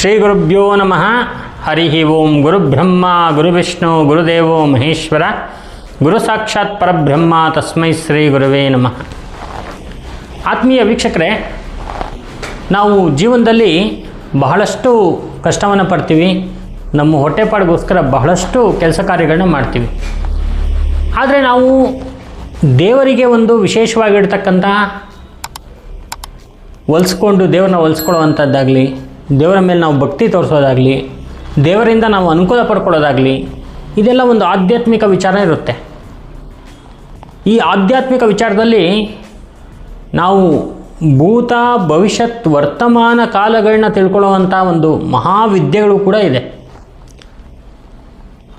ಶ್ರೀ ಗುರುಭ್ಯೋ ನಮಃ. ಹರಿ ಓಂ ಗುರುಬ್ರಹ್ಮ, ಗುರುವಿಷ್ಣು, ಗುರುದೇವೋ ಮಹೇಶ್ವರ, ಗುರು ಸಾಕ್ಷಾತ್ ಪರಬ್ರಹ್ಮ, ತಸ್ಮೈ ಶ್ರೀ ಗುರುವೇ ನಮಃ. ಆತ್ಮೀಯ ವೀಕ್ಷಕರೇ, ನಾವು ಜೀವನದಲ್ಲಿ ಬಹಳಷ್ಟು ಕಷ್ಟವನ್ನು ಪಡ್ತೀವಿ. ನಮ್ಮ ಹೊಟ್ಟೆಪಾಡಿಗೋಸ್ಕರ ಬಹಳಷ್ಟು ಕೆಲಸ ಕಾರ್ಯಗಳನ್ನ ಮಾಡ್ತೀವಿ. ಆದರೆ ನಾವು ದೇವರಿಗೆ ಒಂದು ವಿಶೇಷವಾಗಿರ್ತಕ್ಕಂಥ, ಹೊಲಿಸ್ಕೊಂಡು ದೇವ್ರನ್ನ ಹೊಲಿಸ್ಕೊಳ್ಳೋವಂಥದ್ದಾಗಲಿ ದೇವರ ಮೇಲೆ ನಾವು ಭಕ್ತಿ ತೋರಿಸೋದಾಗಲಿ, ದೇವರಿಂದ ನಾವು ಅನುಕೂಲ ಪಡ್ಕೊಳ್ಳೋದಾಗಲಿ, ಇದೆಲ್ಲ ಒಂದು ಆಧ್ಯಾತ್ಮಿಕ ವಿಚಾರ ಇರುತ್ತೆ. ಈ ಆಧ್ಯಾತ್ಮಿಕ ವಿಚಾರದಲ್ಲಿ ನಾವು ಭೂತ, ಭವಿಷ್ಯತ್, ವರ್ತಮಾನ ಕಾಲಗಳನ್ನ ತಿಳ್ಕೊಳ್ಳುವಂಥ ಒಂದು ಮಹಾವಿದ್ಯೆಗಳು ಕೂಡ ಇದೆ.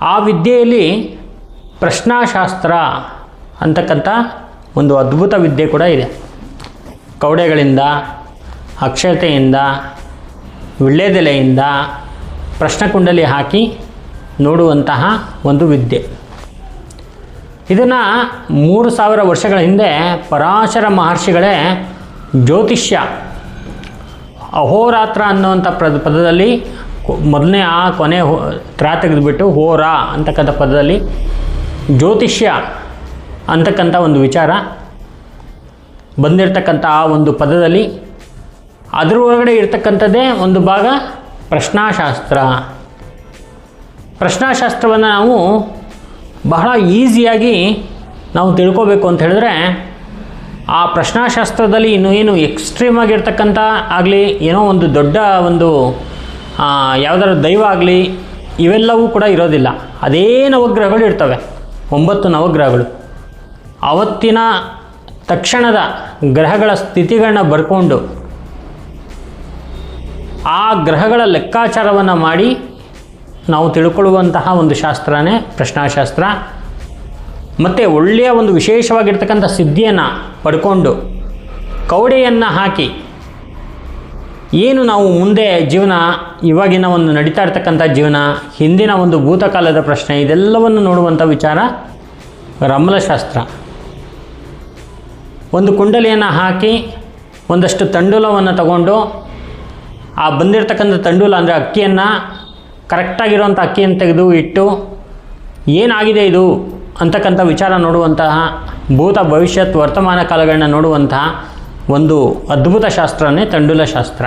ಆ ವಿದ್ಯೆಯಲ್ಲಿ ಪ್ರಶ್ನಾಶಾಸ್ತ್ರ ಅಂತಕ್ಕಂಥ ಒಂದು ಅದ್ಭುತ ವಿದ್ಯೆ ಕೂಡ ಇದೆ. ಕೌಡೆಗಳಿಂದ, ಅಕ್ಷತೆಯಿಂದ ವಿಳ್ಳೆದೆಲೆಯಿಂದ ಪ್ರಶ್ನಕುಂಡಲಿ ಹಾಕಿ ನೋಡುವಂತಹ ಒಂದು ವಿದ್ಯೆ. ಇದನ್ನು ಮೂರು ಸಾವಿರ ವರ್ಷಗಳ ಹಿಂದೆ ಪರಾಶರ ಮಹರ್ಷಿಗಳೇ ಜ್ಯೋತಿಷ್ಯ, ಅಹೋರಾತ್ರ ಅನ್ನುವಂಥ ಪದ, ಪದದಲ್ಲಿ ಮೊದಲನೇ ಆ ಕೊನೆ ಹೋ, ತ್ರಾ ತೆಗೆದುಬಿಟ್ಟು ಹೋರಾ ಅಂತಕ್ಕಂಥ ಪದದಲ್ಲಿ ಜ್ಯೋತಿಷ್ಯ ಅಂತಕ್ಕಂಥ ಒಂದು ವಿಚಾರ ಬಂದಿರತಕ್ಕಂಥ ಆ ಒಂದು ಪದದಲ್ಲಿ ಅದರ ಒಳಗಡೆ ಇರ್ತಕ್ಕಂಥದ್ದೇ ಒಂದು ಭಾಗ ಪ್ರಶ್ನಾಶಾಸ್ತ್ರ. ಪ್ರಶ್ನಾಶಾಸ್ತ್ರವನ್ನು ನಾವು ಬಹಳ ಈಸಿಯಾಗಿ ನಾವು ತಿಳ್ಕೋಬೇಕು ಅಂತ ಹೇಳಿದ್ರೆ, ಆ ಪ್ರಶ್ನಾಶಾಸ್ತ್ರದಲ್ಲಿ ಇನ್ನು ಏನು ಎಕ್ಸ್ಟ್ರೀಮ್ ಆಗಿರ್ತಕ್ಕಂಥ ಆಗಲಿ, ಏನೋ ಒಂದು ದೊಡ್ಡ ಒಂದು ಯಾವುದಾದ್ರು ದೈವ ಆಗಲಿ, ಇವೆಲ್ಲವೂ ಕೂಡ ಇರೋದಿಲ್ಲ. ಅದೇ ನವಗ್ರಹಗಳು ಇರ್ತವೆ. ಒಂಬತ್ತು ನವಗ್ರಹಗಳು. ಅವತ್ತಿನ ತಕ್ಷಣದ ಗ್ರಹಗಳ ಸ್ಥಿತಿಗಳನ್ನ ಬರ್ಕೊಂಡು ಆ ಗ್ರಹಗಳ ಲೆಕ್ಕಾಚಾರವನ್ನು ಮಾಡಿ ನಾವು ತಿಳ್ಕೊಳ್ಳುವಂತಹ ಒಂದು ಶಾಸ್ತ್ರನೇ ಪ್ರಶ್ನಾಶಾಸ್ತ್ರ. ಮತ್ತು ಒಳ್ಳೆಯ ಒಂದು ವಿಶೇಷವಾಗಿರ್ತಕ್ಕಂಥ ಸಿದ್ಧಿಯನ್ನು ಪಡ್ಕೊಂಡು ಕೌಡೆಯನ್ನು ಹಾಕಿ ಏನು ನಾವು ಮುಂದೆ ಜೀವನ, ಇವಾಗಿನ ಒಂದು ನಡೀತಾ ಇರ್ತಕ್ಕಂಥ ಜೀವನ, ಹಿಂದಿನ ಒಂದು ಭೂತಕಾಲದ ಪ್ರಶ್ನೆ, ಇದೆಲ್ಲವನ್ನು ನೋಡುವಂಥ ವಿಚಾರ ರಮಲಶಾಸ್ತ್ರ. ಒಂದು ಕುಂಡಲಿಯನ್ನು ಹಾಕಿ ಒಂದಷ್ಟು ತಂಡುಲವನ್ನು ತಗೊಂಡು ಆ ಬಂದಿರತಕ್ಕಂಥ ತಂಡೂಲ ಅಂದರೆ ಅಕ್ಕಿಯನ್ನು ಕರೆಕ್ಟಾಗಿರುವಂಥ ಅಕ್ಕಿಯನ್ನು ತೆಗೆದು ಇಟ್ಟು ಏನಾಗಿದೆ ಇದು ಅಂತಕ್ಕಂಥ ವಿಚಾರ ನೋಡುವಂತಹ ಭೂತ ಭವಿಷ್ಯತ್ ವರ್ತಮಾನ ಕಾಲಗಳನ್ನ ನೋಡುವಂತಹ ಒಂದು ಅದ್ಭುತ ಶಾಸ್ತ್ರನೇ ತಂಡೂಲ ಶಾಸ್ತ್ರ.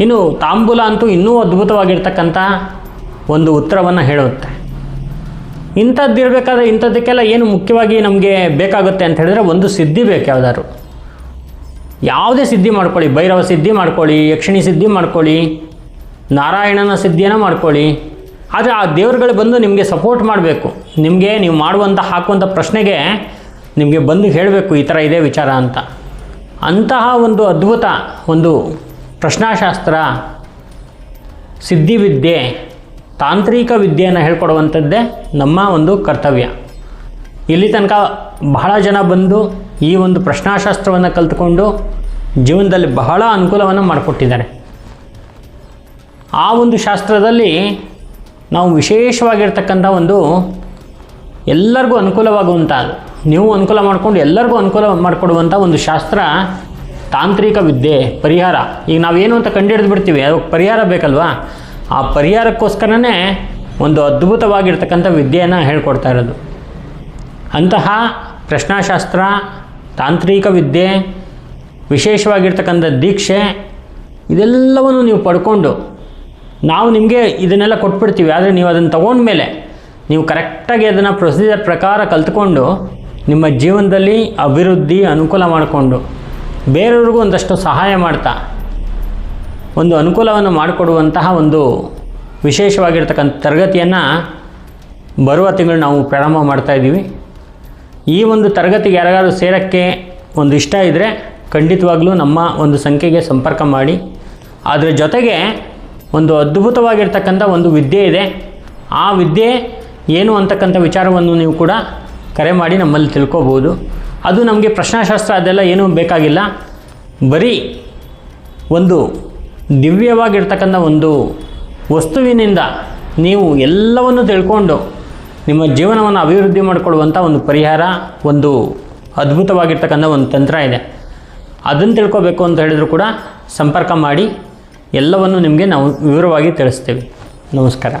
ಇನ್ನು ತಾಂಬೂಲ ಅಂತೂ ಇನ್ನೂ ಅದ್ಭುತವಾಗಿರ್ತಕ್ಕಂಥ ಒಂದು ಉತ್ತರವನ್ನು ಹೇಳುತ್ತೆ. ಇಂಥದ್ದಿರಬೇಕಾದ್ರೆ ಇಂಥದ್ದಕ್ಕೆಲ್ಲ ಏನು ಮುಖ್ಯವಾಗಿ ನಮಗೆ ಬೇಕಾಗುತ್ತೆ ಅಂತ ಹೇಳಿದ್ರೆ ಒಂದು ಸಿದ್ಧಿ ಬೇಕು ಯಾವ್ದಾದ್ರು. ಯಾವುದೇ ಸಿದ್ಧಿ ಮಾಡ್ಕೊಳ್ಳಿ, ಭೈರವ ಸಿದ್ಧಿ ಮಾಡ್ಕೊಳ್ಳಿ, ಯಕ್ಷಿಣಿ ಸಿದ್ಧಿ ಮಾಡ್ಕೊಳ್ಳಿ, ನಾರಾಯಣನ ಸಿದ್ಧಿಯನ್ನು ಮಾಡ್ಕೊಳ್ಳಿ. ಆದರೆ ಆ ದೇವರುಗಳು ಬಂದು ನಿಮಗೆ ಸಪೋರ್ಟ್ ಮಾಡಬೇಕು. ನಿಮಗೆ ನೀವು ಮಾಡುವಂಥ ಹಾಕುವಂಥ ಪ್ರಶ್ನೆಗೆ ನಿಮಗೆ ಬಂದು ಹೇಳಬೇಕು, ಈ ಥರ ಇದೆ ವಿಚಾರ ಅಂತ. ಅಂತಹ ಒಂದು ಅದ್ಭುತ ಒಂದು ಪ್ರಶ್ನಾಶಾಸ್ತ್ರ ಸಿದ್ಧಿವಿದ್ಯೆ, ತಾಂತ್ರಿಕ ವಿದ್ಯೆಯನ್ನು ಹೇಳ್ಕೊಡುವಂಥದ್ದೇ ನಮ್ಮ ಒಂದು ಕರ್ತವ್ಯ. ಇಲ್ಲಿ ತನಕ ಬಹಳ ಜನ ಬಂದು ಈ ಒಂದು ಪ್ರಶ್ನಾಶಾಸ್ತ್ರವನ್ನು ಕಲ್ತ್ಕೊಂಡು ಜೀವನದಲ್ಲಿ ಬಹಳ ಅನುಕೂಲವನ್ನು ಮಾಡಿಕೊಟ್ಟಿದ್ದಾರೆ. ಆ ಒಂದು ಶಾಸ್ತ್ರದಲ್ಲಿ ನಾವು ವಿಶೇಷವಾಗಿರ್ತಕ್ಕಂಥ ಒಂದು ಎಲ್ಲರಿಗೂ ಅನುಕೂಲವಾಗುವಂಥ, ನೀವು ಅನುಕೂಲ ಮಾಡಿಕೊಂಡು ಎಲ್ಲರಿಗೂ ಅನುಕೂಲ ಮಾಡಿಕೊಡುವಂಥ ಒಂದು ಶಾಸ್ತ್ರ ತಾಂತ್ರಿಕ ವಿದ್ಯೆ, ಪರಿಹಾರ. ಈಗ ನಾವೇನು ಅಂತ ಕಂಡುಹಿಡಿದು ಬಿಡ್ತೀವಿ, ಅದಕ್ಕೆ ಪರಿಹಾರ ಬೇಕಲ್ವಾ? ಆ ಪರಿಹಾರಕ್ಕೋಸ್ಕರನೇ ಒಂದು ಅದ್ಭುತವಾಗಿರ್ತಕ್ಕಂಥ ವಿದ್ಯೆಯನ್ನು ಹೇಳ್ಕೊಡ್ತಾ ಇರೋದು. ಅಂತಹ ಪ್ರಶ್ನಾಶಾಸ್ತ್ರ ತಾಂತ್ರಿಕ ವಿದ್ಯೆ, ವಿಶೇಷವಾಗಿರ್ತಕ್ಕಂಥ ದೀಕ್ಷೆ, ಇದೆಲ್ಲವನ್ನು ನೀವು ಪಡ್ಕೊಂಡು ನಾವು ನಿಮಗೆ ಇದನ್ನೆಲ್ಲ ಕೊಟ್ಬಿಡ್ತೀವಿ. ಆದರೆ ನೀವು ಅದನ್ನು ತಗೊಂಡ್ಮೇಲೆ ನೀವು ಕರೆಕ್ಟಾಗಿ ಅದನ್ನು ಪ್ರೊಸೀಜರ್ ಪ್ರಕಾರ ಕಲ್ತ್ಕೊಂಡು ನಿಮ್ಮ ಜೀವನದಲ್ಲಿ ಅಭಿವೃದ್ಧಿ ಅನುಕೂಲ ಮಾಡಿಕೊಂಡು ಬೇರೆಯವ್ರಿಗೂ ಒಂದಷ್ಟು ಸಹಾಯ ಮಾಡ್ತಾ ಒಂದು ಅನುಕೂಲವನ್ನು ಮಾಡಿಕೊಡುವಂತಹ ಒಂದು ವಿಶೇಷವಾಗಿರ್ತಕ್ಕಂಥ ತರಗತಿಯನ್ನು ಬರುವ ತಿಂಗಳು ನಾವು ಪ್ರಾರಂಭ ಮಾಡ್ತಾ ಇದ್ದೀವಿ. ಈ ಒಂದು ತರಗತಿಗೆ ಯಾರಿಗಾದ್ರು ಸೇರೋಕ್ಕೆ ಒಂದು ಇಷ್ಟ ಇದ್ದರೆ ಖಂಡಿತವಾಗ್ಲೂ ನಮ್ಮ ಒಂದು ಸಂಖ್ಯೆಗೆ ಸಂಪರ್ಕ ಮಾಡಿ. ಅದರ ಜೊತೆಗೆ ಒಂದು ಅದ್ಭುತವಾಗಿರ್ತಕ್ಕಂಥ ಒಂದು ವಿದ್ಯೆ ಇದೆ. ಆ ವಿದ್ಯೆ ಏನು ಅಂತಕ್ಕಂಥ ವಿಚಾರವನ್ನು ನೀವು ಕೂಡ ಕರೆ ಮಾಡಿ ನಮ್ಮಲ್ಲಿ ತಿಳ್ಕೋಬೋದು. ಅದು ನಮಗೆ ಪ್ರಶ್ನಾಶಾಸ್ತ್ರ ಅದೆಲ್ಲ ಏನೂ ಬೇಕಾಗಿಲ್ಲ. ಬರೀ ಒಂದು ದಿವ್ಯವಾಗಿರ್ತಕ್ಕಂಥ ಒಂದು ವಸ್ತುವಿನಿಂದ ನೀವು ಎಲ್ಲವನ್ನು ತಿಳ್ಕೊಂಡು ನಿಮ್ಮ ಜೀವನವನ್ನು ಅಭಿವೃದ್ಧಿ ಮಾಡಿಕೊಳ್ಳುವಂಥ ಒಂದು ಪರಿಹಾರ, ಒಂದು ಅದ್ಭುತವಾಗಿರ್ತಕ್ಕಂಥ ಒಂದು ತಂತ್ರ ಇದೆ. ಅದನ್ನು ತಿಳ್ಕೊಬೇಕು ಅಂತ ಹೇಳಿದರೂ ಕೂಡ ಸಂಪರ್ಕ ಮಾಡಿ ಎಲ್ಲವನ್ನು ನಿಮಗೆ ನಾವು ವಿವರವಾಗಿ ತಿಳಿಸ್ತೇವೆ. ನಮಸ್ಕಾರ.